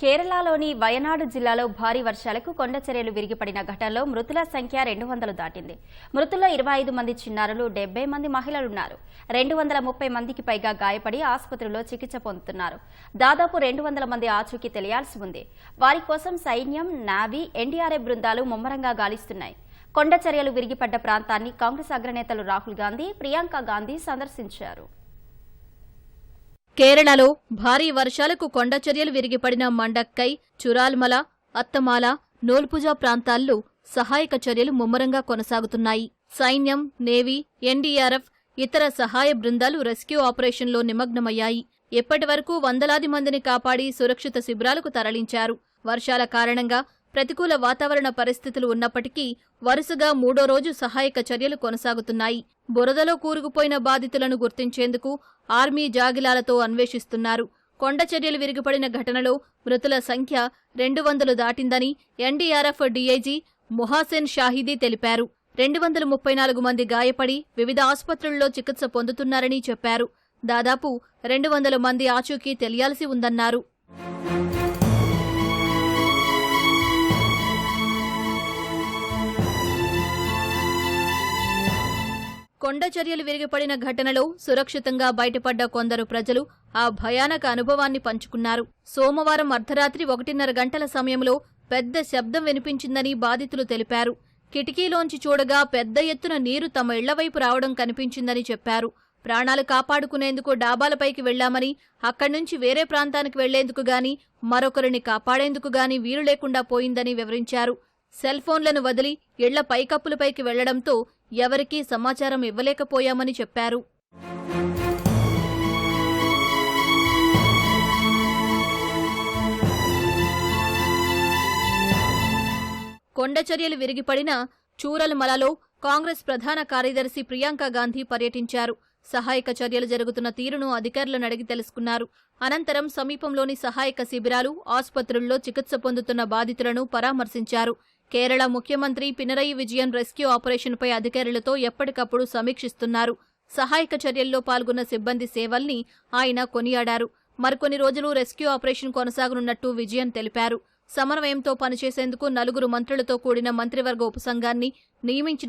కేరళలోని వయనాడు జిల్లాలో భారీ వర్షాలకు కొండ చర్యలు విరిగిపడిన ఘటనలో మృతుల సంఖ్య రెండు వందలు దాటింది. మృతుల్లో ఇరవై ఐదు మంది చిన్నారులు డెబ్బై మంది మహిళలున్నారు. రెండు వందల ముప్పై మందికి పైగా గాయపడి ఆసుపత్రిలో చికిత్స పొందుతున్నారు. దాదాపు రెండు వందల మంది ఆచూకీ తెలియాల్సి ఉంది. వారి కోసం సైన్యం నావీ ఎన్డీఆర్ఎఫ్ బృందాలు ముమ్మరంగా గాలిస్తున్నాయి. కొండ చర్యలు విరిగిపడ్డ ప్రాంతాన్ని కాంగ్రెస్ అగ్రనేతలు రాహుల్ గాంధీ ప్రియాంక గాంధీ సందర్శించారు. కేరళలో భారీ వర్షాలకు కొండచర్యలు విరిగిపడిన మండక్కై చురాల్మల అత్తమాల నోల్పుజా ప్రాంతాల్లో సహాయక చర్యలు ముమ్మరంగా కొనసాగుతున్నాయి. సైన్యం నేవీ ఎన్డీఆర్ఎఫ్ ఇతర సహాయ బృందాలు రెస్క్యూ ఆపరేషన్లో నిమగ్నమయ్యాయి. ఇప్పటి వరకు వందలాది మందిని కాపాడి సురక్షిత శిబిరాలకు తరలించారు. వర్షాల కారణంగా ప్రతికూల వాతావరణ పరిస్థితులు ఉన్నప్పటికీ వరుసగా మూడో రోజు సహాయక చర్యలు కొనసాగుతున్నాయి. బురదలో కూరుకుపోయిన బాధితులను గుర్తించేందుకు ఆర్మీ జాగిలాలతో అన్వేషిస్తున్నారు. కొండ చర్యలు విరిగిపడిన ఘటనలో మృతుల సంఖ్య రెండు వందలు దాటిందని ఎన్డీఆర్ఎఫ్ డీఐజీ మొహాసెన్ షాహిదీ తెలిపారు. రెండు వందల ముప్పై నాలుగు మంది గాయపడి వివిధ ఆసుపత్రుల్లో చికిత్స పొందుతున్నారని చెప్పారు. దాదాపు రెండు వందల మంది ఆచూకీ తెలియాల్సి ఉందన్నారు. కొండ చర్యలు విరిగిపడిన ఘటనలో సురక్షితంగా బయటపడ్డ కొందరు ప్రజలు ఆ భయానక అనుభవాన్ని పంచుకున్నారు. సోమవారం అర్ధరాత్రి ఒకటిన్నర గంటల సమయంలో పెద్ద శబ్దం వినిపించిందని బాధితులు తెలిపారు. కిటికీలోంచి చూడగా పెద్ద ఎత్తున నీరు తమ ఇళ్ళవైపు రావడం కనిపించిందని చెప్పారు. ప్రాణాలు కాపాడుకునేందుకు డాబాలపైకి వెళ్ళామని అక్కడి నుంచి వేరే ప్రాంతానికి వెళ్ళేందుకు గాని మరొకరిని కాపాడేందుకు గాని వీలు లేకుండా పోయిందని వివరించారు. సెల్ ఫోన్లను వదిలి ఇళ్ళ పైకప్పులపైకి వెళ్ళడంతో ఎవరికీ సమాచారం ఇవ్వలేకపోయామని చెప్పారు. కొండచర్యలు విరిగిపడిన చూరల్మలలో కాంగ్రెస్ ప్రధాన కార్యదర్శి ప్రియాంక గాంధీ పర్యటించారు. సహాయక చర్యలు జరుగుతున్న తీరును అధికారులను అడిగి తెలుసుకున్నారు. అనంతరం సమీపంలోని సహాయక శిబిరాలు ఆసుపత్రుల్లో చికిత్స పొందుతున్న బాధితులను పరామర్శించారు. కేరళ ముఖ్యమంత్రి పినరయి విజయన్ రెస్క్యూ ఆపరేషన్పై అధికారులతో ఎప్పటికప్పుడు సమీక్షిస్తున్నారు. సహాయక చర్యల్లో పాల్గొన్న సిబ్బంది సేవల్ని ఆయన కొనియాడారు. మరికొన్ని రోజులు రెస్క్యూ ఆపరేషన్ కొనసాగనున్నట్టు విజయన్ తెలిపారు. సమన్వయంతో పనిచేసేందుకు నలుగురు మంత్రులతో కూడిన మంత్రివర్గ ఉపసంఘాన్ని నియమించిన